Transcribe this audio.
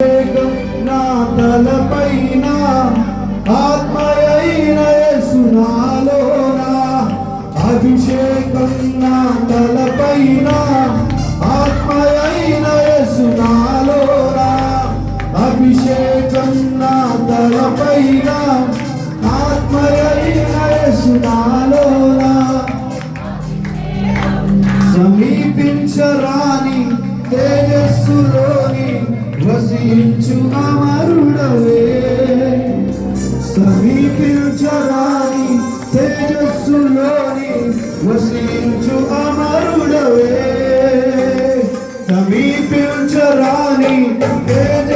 నా తలపైన ఆత్మయైన యేసునాలోన అభిషేకం నా తలపైన వసించు అమరుడవే. సమీపించరాని తేజస్సులోని వసించు అమరుడవే. సమీపించరాని తేజ